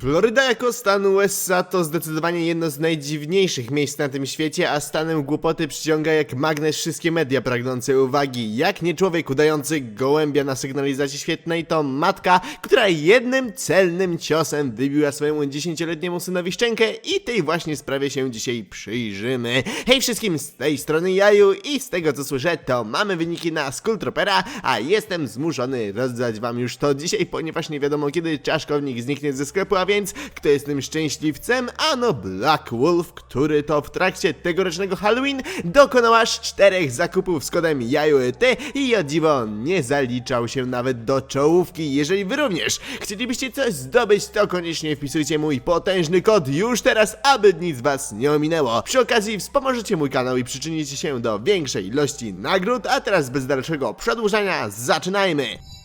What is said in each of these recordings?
Floryda jako stan USA to zdecydowanie jedno z najdziwniejszych miejsc na tym świecie, a stanem głupoty przyciąga jak magnes wszystkie media pragnące uwagi. Jak nie człowiek udający gołębia na sygnalizacji świetnej, to matka, która jednym celnym ciosem wybiła swojemu dziesięcioletniemu synowi szczękę i tej właśnie sprawie się dzisiaj przyjrzymy. Hej wszystkim, z tej strony Jaju i z tego co słyszę, to mamy wyniki na Skulltropera, a jestem zmuszony rozdać wam już to dzisiaj, ponieważ nie wiadomo kiedy czaszkownik zniknie ze sklepu, a więc kto jest tym szczęśliwcem? Ano Black Wolf, który to w trakcie tegorocznego Halloween dokonał aż czterech zakupów z kodem JAJUET i o dziwo nie zaliczał się nawet do czołówki. Jeżeli wy również chcielibyście coś zdobyć, to koniecznie wpisujcie mój potężny kod już teraz, aby nic was nie ominęło. Przy okazji wspomożecie mój kanał i przyczynicie się do większej ilości nagród, a teraz bez dalszego przedłużania zaczynajmy!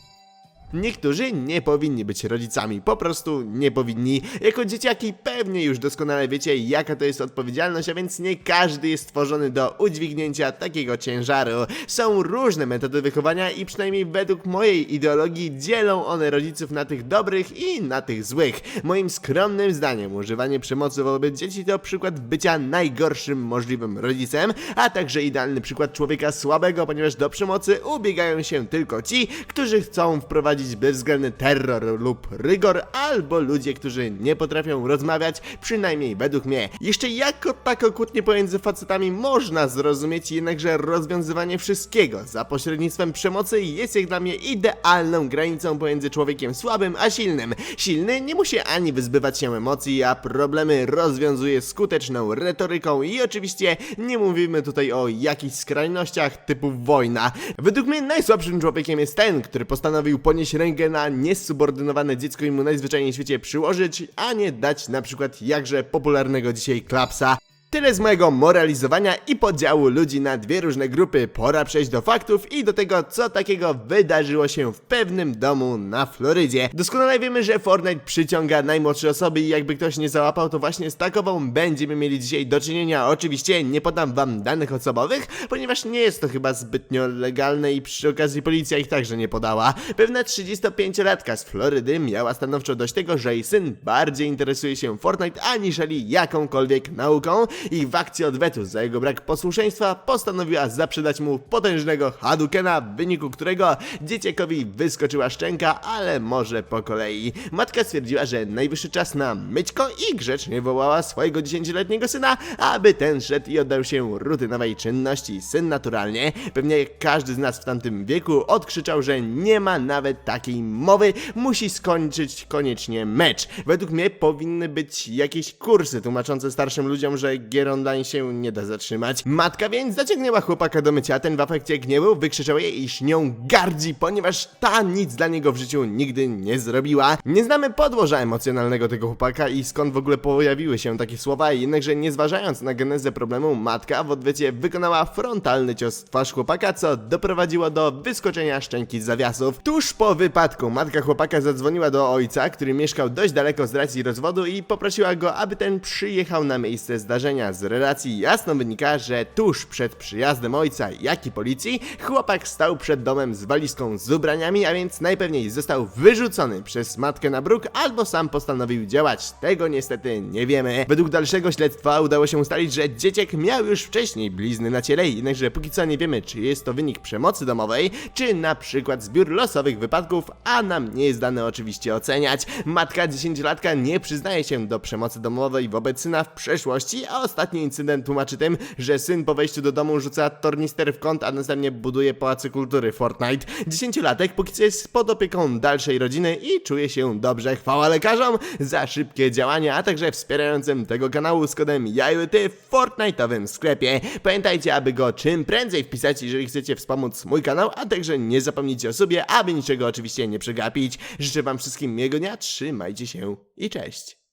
Niektórzy nie powinni być rodzicami, po prostu nie powinni. Jako dzieciaki pewnie już doskonale wiecie, jaka to jest odpowiedzialność, a więc nie każdy jest stworzony do udźwignięcia takiego ciężaru. Są różne metody wychowania i przynajmniej według mojej ideologii dzielą one rodziców na tych dobrych i na tych złych. Moim skromnym zdaniem używanie przemocy wobec dzieci to przykład bycia najgorszym możliwym rodzicem, a także idealny przykład człowieka słabego, ponieważ do przemocy ubiegają się tylko ci, którzy chcą wprowadzić bezwzględny terror lub rygor, albo ludzie, którzy nie potrafią rozmawiać, przynajmniej według mnie. Jeszcze jako tako kłótnie pomiędzy facetami można zrozumieć, jednakże rozwiązywanie wszystkiego za pośrednictwem przemocy jest jak dla mnie idealną granicą pomiędzy człowiekiem słabym a silnym. Silny nie musi ani wyzbywać się emocji, a problemy rozwiązuje skuteczną retoryką i oczywiście nie mówimy tutaj o jakichś skrajnościach typu wojna. Według mnie najsłabszym człowiekiem jest ten, który postanowił ponieść rękę na niesubordynowane dziecko i mu najzwyczajniej w świecie przyłożyć, a nie dać na przykład jakże popularnego dzisiaj klapsa. Tyle z mojego moralizowania i podziału ludzi na dwie różne grupy. Pora przejść do faktów i do tego, co takiego wydarzyło się w pewnym domu na Florydzie. Doskonale wiemy, że Fortnite przyciąga najmłodsze osoby i jakby ktoś nie załapał, to właśnie z takową będziemy mieli dzisiaj do czynienia. Oczywiście nie podam wam danych osobowych, ponieważ nie jest to chyba zbytnio legalne i przy okazji policja ich także nie podała. Pewna 35-latka z Florydy miała stanowczo dość tego, że jej syn bardziej interesuje się Fortnite aniżeli jakąkolwiek nauką i w akcji odwetu za jego brak posłuszeństwa postanowiła zaprzedać mu potężnego Hadoukena, w wyniku którego dzieciakowi wyskoczyła szczęka, ale może po kolei. Matka stwierdziła, że najwyższy czas na myćko i grzecznie wołała swojego 10-letniego syna, aby ten szedł i oddał się rutynowej czynności. Syn naturalnie, pewnie każdy z nas w tamtym wieku, odkrzyczał, że nie ma nawet takiej mowy, musi skończyć koniecznie mecz. Według mnie powinny być jakieś kursy tłumaczące starszym ludziom, że gier online się nie da zatrzymać. Matka więc zaciągnęła chłopaka do mycia, ten w afekcie gniewu wykrzyczał jej, iż nią gardzi, ponieważ ta nic dla niego w życiu nigdy nie zrobiła. Nie znamy podłoża emocjonalnego tego chłopaka i skąd w ogóle pojawiły się takie słowa, jednakże nie zważając na genezę problemu, matka w odwecie wykonała frontalny cios w twarz chłopaka, co doprowadziło do wyskoczenia szczęki z zawiasów. Tuż po wypadku matka chłopaka zadzwoniła do ojca, który mieszkał dość daleko z racji rozwodu i poprosiła go, aby ten przyjechał na miejsce zdarzenia. Z relacji jasno wynika, że tuż przed przyjazdem ojca, jak i policji, chłopak stał przed domem z walizką z ubraniami, a więc najpewniej został wyrzucony przez matkę na bruk, albo sam postanowił działać. Tego niestety nie wiemy. Według dalszego śledztwa udało się ustalić, że dzieciak miał już wcześniej blizny na ciele, jednakże póki co nie wiemy, czy jest to wynik przemocy domowej, czy na przykład zbiór losowych wypadków, a nam nie jest dane oczywiście oceniać. Matka 10-latka nie przyznaje się do przemocy domowej wobec syna w przeszłości, a ostatni incydent tłumaczy tym, że syn po wejściu do domu rzuca tornister w kąt, a następnie buduje pałacy kultury Fortnite. Dziesięciolatek póki jest pod opieką dalszej rodziny i czuje się dobrze. Chwała lekarzom za szybkie działania, a także wspierającym tego kanału z kodem JAJUT w Fortnite'owym sklepie. Pamiętajcie, aby go czym prędzej wpisać, jeżeli chcecie wspomóc mój kanał, a także nie zapomnijcie o sobie, aby niczego oczywiście nie przegapić. Życzę wam wszystkim miłego dnia, trzymajcie się i cześć!